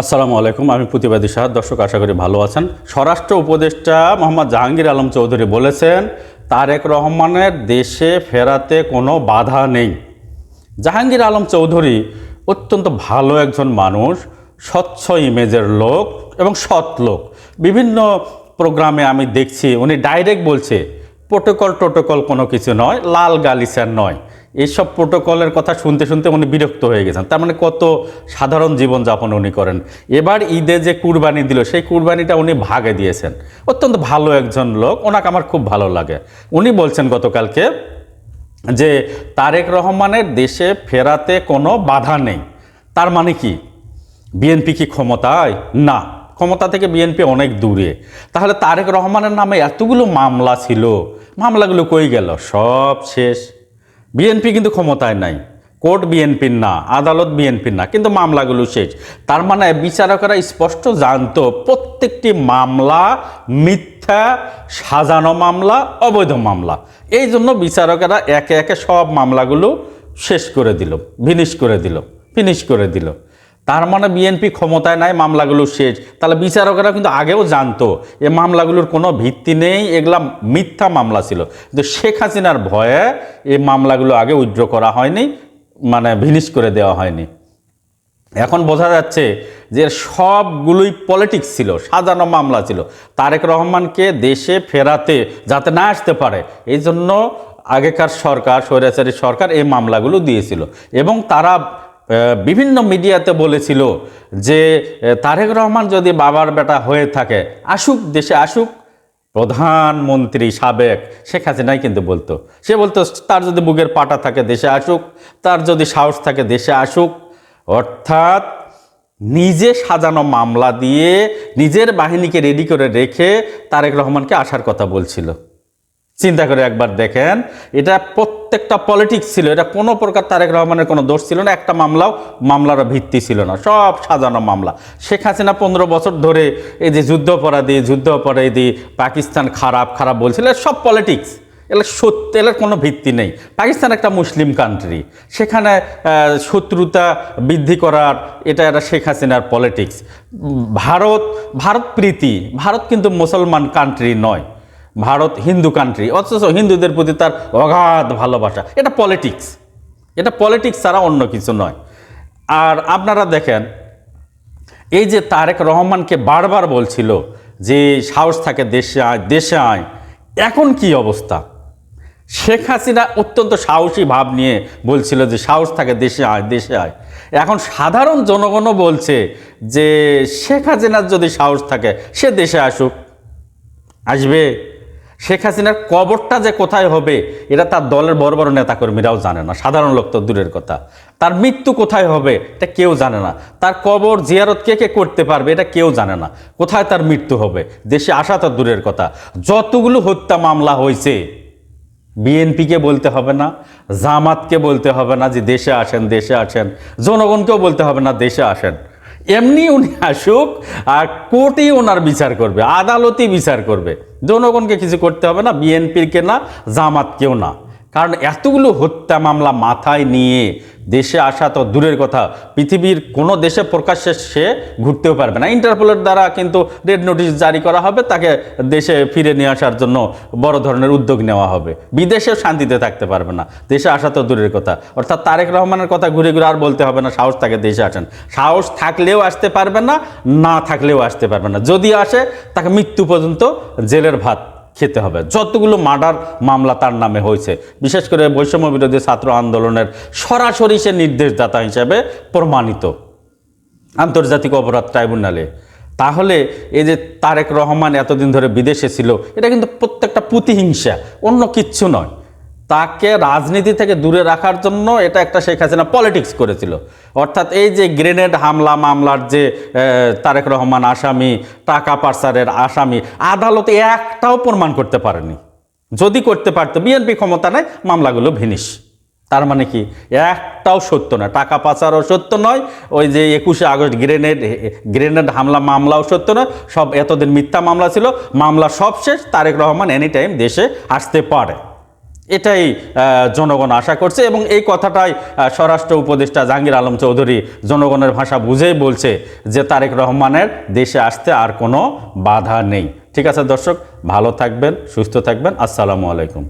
আসসালামু আলাইকুম, আমি প্রতিবাদী সাহাদ দর্শক, আশা করি ভালো আছেন। স্বরাষ্ট্র উপদেষ্টা মোহাম্মদ জাহাঙ্গীর আলম চৌধুরী বলেছেন, তারেক রহমানের দেশে ফেরাতে কোনো বাধা নেই। জাহাঙ্গীর আলম চৌধুরী অত্যন্ত ভালো একজন মানুষ, স্বচ্ছ ইমেজের লোক এবং সৎ লোক। বিভিন্ন প্রোগ্রামে আমি দেখছি, উনি ডাইরেক্ট বলছে প্রোটোকল টোটোকল কোনো কিছু নয়, লাল গালিচার নয়। এইসব প্রোটোকলের কথা শুনতে শুনতে উনি বিরক্ত হয়ে গেছেন। তার মানে কত সাধারণ জীবনযাপন উনি করেন। এবার ঈদে যে কুরবানি দিল, সেই কুরবানিটা উনি ভাগে দিয়েছেন। অত্যন্ত ভালো একজন লোক, ওনাকে আমার খুব ভালো লাগে। উনি বলছেন গতকালকে যে, তারেক রহমানের দেশে ফেরাতে কোনো বাধা নেই। তার মানে কি? বিএনপি কি ক্ষমতায়? না। ক্ষমতা থেকে বিএনপি অনেক দূরে। তাহলে তারেক রহমানের নামে এতগুলো মামলা ছিল। মামলাগুলো কই গেল? সব শেষ। বিএনপি কিন্তু ক্ষমতায় নাই। কোর্ট বিএনপির না, আদালত বিএনপির না, কিন্তু মামলাগুলো শেষ। তার মানে বিচারকরা স্পষ্ট জানত, প্রত্যেকটি মামলা মিথ্যা, সাজানো মামলা, অবৈধ মামলা। এই জন্য বিচারকেরা একে একে সব মামলাগুলো শেষ করে দিল ফিনিশ করে দিল ফিনিশ করে দিল। তার মানে বিএনপি ক্ষমতায় নাই, মামলাগুলো শেষ। তাহলে বিচারকেরা কিন্তু আগেও জানতো এ মামলাগুলোর কোনো ভিত্তি নেই, এগুলা মিথ্যা মামলা ছিল। কিন্তু শেখ হাসিনার ভয়ে এই মামলাগুলো আগে উইথড্র করা হয়নি মানে ভিনিশ করে দেওয়া হয়নি। এখন বোঝা যাচ্ছে যে সবগুলোই পলিটিক্স ছিল, সাজানো মামলা ছিল। তারেক রহমানকে দেশে ফেরাতে যাতে না আসতে পারে, এই জন্য আগেকার সরকার, স্বৈরাচারী সরকার এই মামলাগুলো দিয়েছিল। এবং তারা বিভিন্ন মিডিয়াতে বলেছিল যে তারেক রহমান যদি বাবার বেটা হয়ে থাকে, আসুক, দেশে আসুক, প্রধানমন্ত্রী সাবেক, শেখ হাসিনাই কিন্তু বলতো। সে বলতো, তার যদি বুকের পাটা থাকে, দেশে আসুক, তার যদি সাহস থাকে, দেশে আসুক। অর্থাৎ নিজে সাজানো মামলা দিয়ে নিজের বাহিনীকে রেডি করে রেখে তারেক রহমানকে আসার কথা বলছিল। চিন্তা করে একবার দেখেন, এটা প্রত্যেকটা পলিটিক্স ছিল, এটা কোনো প্রকার তারেক রহমানের কোনো দোষ ছিল না, একটা মামলাও মামলার ভিত্তি ছিল না, সব সাজানো মামলা। শেখ হাসিনা পনেরো বছর ধরে এই যে যুদ্ধ অপরাধী যুদ্ধ অপরাধী, পাকিস্তান খারাপ খারাপ বলছিল সব পলিটিক্স এগুলো সত্য এর কোনো ভিত্তি নেই। পাকিস্তান একটা মুসলিম কান্ট্রি সেখানে শত্রুতা বৃদ্ধি করার, এটা একটা শেখ হাসিনার পলিটিক্স ভারত ভারত প্রীতি, ভারত কিন্তু মুসলমান কান্ট্রি নয়। ভারত হিন্দু কান্ট্রি অথচ হিন্দুদের প্রতি তার অগাধ ভালোবাসা। এটা পলিটিক্স এটা পলিটিক্স ছাড়া অন্য কিছু নয়। আর আপনারা দেখেন, এই যে তারেক রহমানকে বারবার বলছিল যে সাহস থাকে দেশে আয় দেশে আয়, এখন কি অবস্থা? শেখ হাসিনা অত্যন্ত সাহসী ভাব নিয়ে বলছিল যে সাহস থাকে দেশে আয় দেশে আয়। এখন সাধারণ জনগণও বলছে যে শেখ হাসিনার যদি সাহস থাকে, সে দেশে আসুক। আসবে। শেখ হাসিনার কবরটা যে কোথায় হবে, এটা তার দলের বড় বড় নেতাকর্মীরাও জানে না। সাধারণ লোক তো দূরের কথা। তার মৃত্যু কোথায় হবে, এটা কেউ জানে না। তার কবর জিয়ারত কে কে করতে পারবে, এটা কেউ জানে না। কোথায় তার মৃত্যু হবে, দেশে আসা তো দূরের কথা। যতগুলো হত্যা মামলা হয়েছে, বিএনপিকে বলতে হবে না, জামাতকে বলতে হবে না যে দেশে আসেন দেশে আসেন। জনগণকেও বলতে হবে না, দেশে আসেন। এমনি উনি আসুক, আর কোর্টেই ওনার বিচার করবে, আদালতই বিচার করবে। জনগণকে কিছু করতে হবে না, বিএনপির কে না, জামাতকেও না। কারণ এতগুলো হত্যা মামলা মাথায় নিয়ে দেশে আসা তো দূরের কথা। পৃথিবীর কোনো দেশে প্রকাশ্যে সে ঘুরতেও পারবে না। ইন্টারপোলের দ্বারা কিন্তু রেড নোটিশ জারি করা হবে, তাকে দেশে ফিরে নিয়ে আসার জন্য বড় ধরনের উদ্যোগ নেওয়া হবে। বিদেশেও শান্তিতে থাকতে পারবে না। দেশে আসা তো দূরের কথা। অর্থাৎ তারেক রহমানের কথা ঘুরে ঘুরে আর বলতে হবে না, সাহস তাকে দেশে আসেন। সাহস থাকলেও আসতে পারবে না না থাকলেও আসতে পারবে না। যদি আসে, তাকে মৃত্যু পর্যন্ত জেলের ভাত খেতে হবে। যতগুলো মার্ডার মামলা তার নামে হয়েছে, বিশেষ করে বৈষম্য বিরোধী ছাত্র আন্দোলনের সরাসরি সে নির্দেশদাতা হিসেবে প্রমাণিত আন্তর্জাতিক অপরাধ ট্রাইব্যুনালে। তাহলে এই যে তারেক রহমান এতদিন ধরে বিদেশে ছিল, এটা কিন্তু প্রত্যেকটা প্রতিহিংসা, অন্য কিচ্ছু নয়। তাকে রাজনীতি থেকে দূরে রাখার জন্য এটা একটা শেখ হাসিনা পলিটিক্স করেছিল। অর্থাৎ এই যে গ্রেনেড হামলা মামলার যে তারেক রহমান আসামি, টাকা পাচারের আসামি, আদালতে একটাও প্রমাণ করতে পারেনি। যদি করতে পারতো, বিএনপি ক্ষমতা নেয়, মামলাগুলো ভিনিস। তার মানে কি? একটাও সত্য না। টাকা পাচারও সত্য নয়, ওই যে একুশে আগস্ট গ্রেনেড গ্রেনেড হামলা মামলাও সত্য নয়, সব এতদিন মিথ্যা মামলা ছিল। মামলা সব শেষ, তারেক রহমান এনি টাইম দেশে আসতে পারে। এটাই জনগণ আশা করছে এবং এই কথাটাই স্বরাষ্ট্র উপদেষ্টা জাহাঙ্গীর আলম চৌধুরী জনগণের ভাষা বুঝেই বলছে যে তারেক রহমানের দেশে আসতে আর কোনো বাধা নেই। ঠিক আছে দর্শক, ভালো থাকবেন, সুস্থ থাকবেন। আসসালামু আলাইকুম।